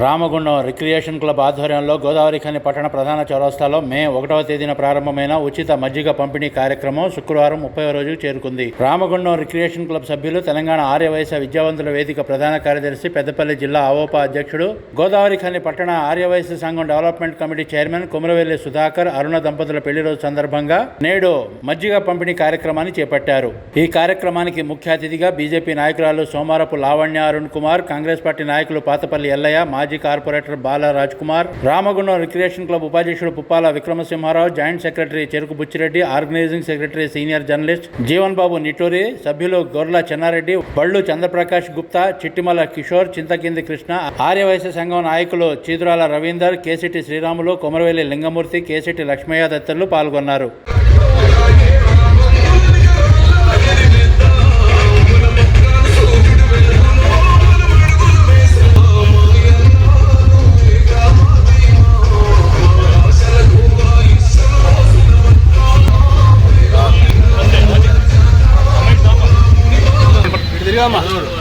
Ramagundam recreation club ఆధ్వర్యంలో గోదావరిఖని పట్టణ ప్రధాన చౌరస్తాలో మే ఒకటవ తేదీన ప్రారంభమైన ఉచిత మజ్జిగ పంపిణీ కార్యక్రమం శుక్రవారం ముప్పై రోజు చేరుకుంది. రామగుండం రిక్రియేషన్ క్లబ్ సభ్యులు తెలంగాణ ఆర్యవయస విద్యావంతుల వేదిక ప్రధాన కార్యదర్శి పెద్దపల్లి జిల్లా అవోప అధ్యక్షుడు గోదావరిఖని పట్టణ ఆర్యవయస సంఘం development committee chairman Kumaravelli Sudhakar Aruna దంపతుల పెళ్ళి రోజు సందర్భంగా నేడు మజ్జిగ పంపిణీ కార్యక్రమాన్ని చేపట్టారు. ఈ కార్యక్రమానికి ముఖ్య అతిథిగా బీజేపీ నాయకురాలు సోమారపు లావణ్య అరుణ్ కుమార్ కాంగ్రెస్ పార్టీ నాయకులు పాతపల్లి ఎల్లయ్య మాజీ మాజీ corporator Bala Raj Kumar Ramagundam recreation club ఉపాధ్యక్షుడు Puppala Vikramasimha Rao joint secretary Cheruku Buchi Reddy organising secretary senior journalist Jeevan Babu Nitturi సభ్యులు గొర్ల చెన్నారెడ్డి బళ్ళు చంద్రప్రకాష్ గుప్తా చిట్టిమల కిషోర్ చింతకింది కృష్ణ ఆర్యవైశ్య సంఘం నాయకులు చీదురాల రవీందర్ కేసిటి శ్రీరాములు కొమరవెల్లి లింగమూర్తి కేసిటి లక్ష్మయ్య తదితరులు పాల్గొన్నారు. మరి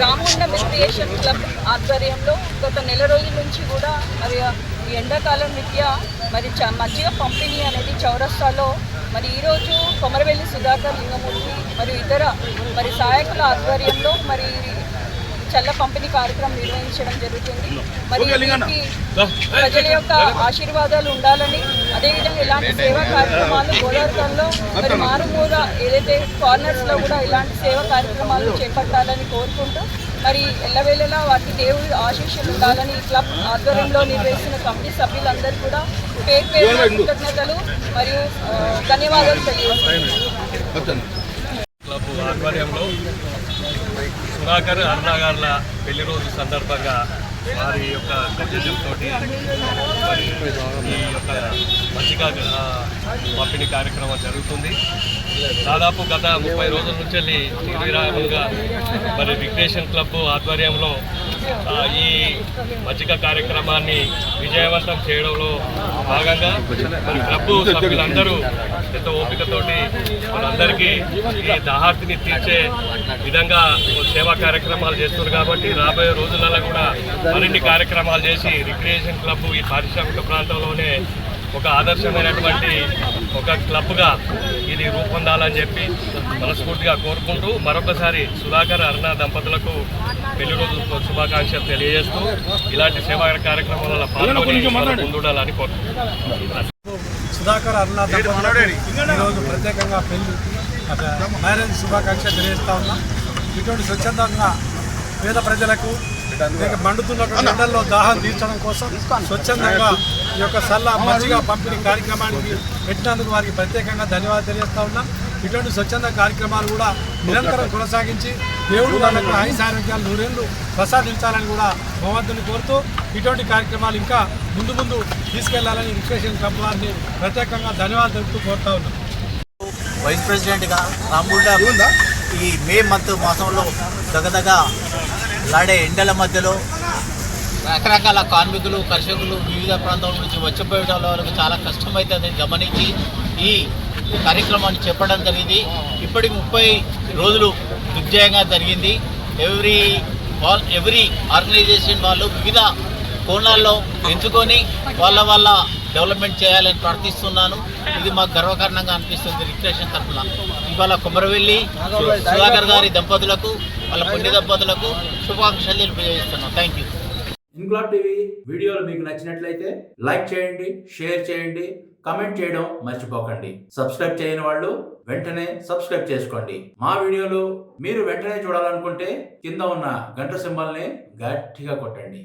రామగుండం రిక్రియేషన్ క్లబ్ ఆధ్వర్యంలో గత నెల రోజుల నుంచి కూడా మరి ఎండాకాలం రీత్యా మరి చ మజ్జిగ పంపిణీ అనేది చౌరస్తాలో మరి ఈరోజు కొమరవెల్లి సుధాకర్ లింగమూర్తి మరియు ఇతర మరి సహాయకుల ఆధ్వర్యంలో మరి చల్ల పంపిణీ కార్యక్రమం నిర్వహించడం జరుగుతుంది. మరి దీనికి ప్రజల యొక్క ఆశీర్వాదాలు ఉండాలని అదేవిధంగా ఇలాంటి సేవా కార్యక్రమాలు గోదావరిలో మరి మారుమూల ఏదైతే కార్నర్స్లో కూడా ఇలాంటి సేవా కార్యక్రమాలు చేపట్టాలని కోరుకుంటూ మరి ఎల్లవేళలా వాటి దేవుడి ఆశీస్సులు ఉండాలని ఈ క్లబ్ ఆధ్వర్యంలో నిర్వహిస్తున్న కమిటీ సభ్యులందరూ కూడా పేరు పేరు కృతజ్ఞతలు మరియు ధన్యవాదాలు తెలియజేస్తున్నాను. క్లబ్ ఆధ్వర్యంలో సుధాకర్ అరుణ గారుల పెళ్ళి రోజు సందర్భంగా వారి యొక్క సౌజన్యంతో ఈ యొక్క మజ్జిగ పంపిణీ కార్యక్రమం జరుగుతుంది. దాదాపు గత ముప్పై రోజుల నుంచి వెళ్ళి నిర్విరామంగా మరి రిక్రియేషన్ క్లబ్ ఆధ్వర్యంలో ఈ మజ్జిగ కార్యక్రమాన్ని విజయవంతం చేయడంలో భాగంగా మరి క్లబ్ సభ్యులందరూ పెద్ద ఓపికతోటి మనందరికీ ఈ దాహార్తిని తీర్చే విధంగా సేవా కార్యక్రమాలు చేస్తున్నారు కాబట్టి రాబోయే రోజులలో కూడా మరిన్ని కార్యక్రమాలు చేసి రిక్రియేషన్ క్లబ్ ఈ పారిశ్రామిక ప్రాంతంలోనే ఒక ఆదర్శమైనటువంటి ఒక క్లబ్గా ఇది రూపొందాలని చెప్పి మనస్ఫూర్తిగా కోరుకుంటూ మరొకసారి సుధాకర్ అరుణ దంపతులకు పెళ్ళి రోజు శుభాకాంక్షలు తెలియజేస్తూ ఇలాంటి సేవా కార్యక్రమాలలో పాల్గొని ముందుండాలని కోరుకుంటున్నాను సుధాకర్ అరుణ ఈరోజు ప్రత్యేకంగా పెళ్ళి మ్యారేజ్ శుభాకాంక్ష తెలియజేస్తా ఉన్నాం. ఇటువంటి స్వచ్ఛందంగా పేద ప్రజలకు లేక మండుతున్నటువంటి ఎండల్లో దాహం తీర్చడం కోసం స్వచ్ఛందంగా ఈ యొక్క సల్ల మజ్జిగ పంపిణీ కార్యక్రమానికి పెట్టినందుకు వారికి ప్రత్యేకంగా ధన్యవాదాలు తెలియజేస్తా ఉన్నాం. ఇటువంటి స్వచ్ఛంద కార్యక్రమాలు కూడా నిరంతరం కొనసాగించి దేవుడు వాళ్ళకు ఆయుష ఆరోగ్యాలు నూరేళ్ళు ప్రసాదించాలని కూడా భగవంతుని కోరుతూ ఇటువంటి కార్యక్రమాలు ఇంకా ముందు ముందు తీసుకెళ్ళాలని రిక్రియేషన్ క్లబ్ వారిని ప్రత్యేకంగా ధన్యవాదాలు తెలుపుతూ కోరుతా ఉన్నాం. వైస్ ప్రెసిడెంట్గా రామగుండ ఈ మే మంత్ మాసంలో దగదగ లాడే ఎండల మధ్యలో రకరకాల కార్మికులు కర్షకులు వివిధ ప్రాంతాల నుంచి వచ్చిపోయడం వరకు చాలా కష్టమవుతుందని గమనించి ఈ కార్యక్రమాన్ని చెప్పడం జరిగింది. ఇప్పటికి ముప్పై రోజులు దిగ్జయంగా జరిగింది. ఎవ్రీ వాల్ ఎవ్రీ ఆర్గనైజేషన్ వాళ్ళు వివిధ కోణాల్లో ఎంచుకొని వాళ్ళ వాళ్ళ డెవలప్మెంట్ చేయాలని ప్రార్థిస్తున్నాను. ఇది మాకు గర్వకారణంగా అనిపిస్తుంది రిక్రియేషన్ తరఫున. ఇవాళ కుమరవెల్లి సుధాకర్ గారి దంపతులకు వాళ్ళ పుణ్య దంపతులకు శుభాకాంక్షలు తెలియజేస్తున్నాం. థ్యాంక్ యూ ఇంక్లాబ్ టీవీ వీడియోలు మీకు నచ్చినట్లయితే లైక్ చేయండి షేర్ చేయండి కమెంట్ చేయడం మర్చిపోకండి. సబ్స్క్రైబ్ చేయని వాళ్ళు వెంటనే సబ్స్క్రైబ్ చేసుకోండి. మా వీడియోలు మీరు వెంటనే చూడాలనుకుంటే కింద ఉన్న గంట సింబల్ని గట్టిగా కొట్టండి.